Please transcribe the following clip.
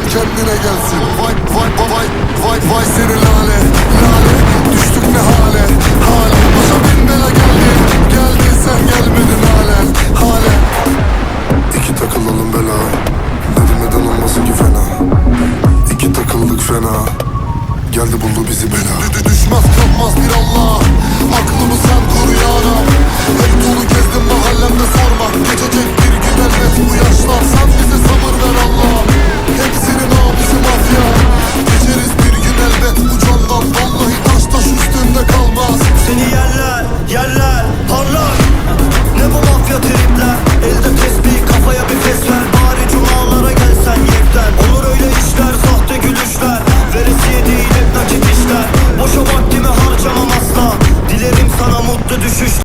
Sen kendine gelsin. Vay vay vay vay vay vay seni lale. Lale düştük ne hale? Hale başa bin bela geldi Geldin sen gelmedin halen Hale. İki takılalım bela. Dedim olmasın ki fena? İki takıldık fena. Geldi buldu bizi bela. Yoktu düşüş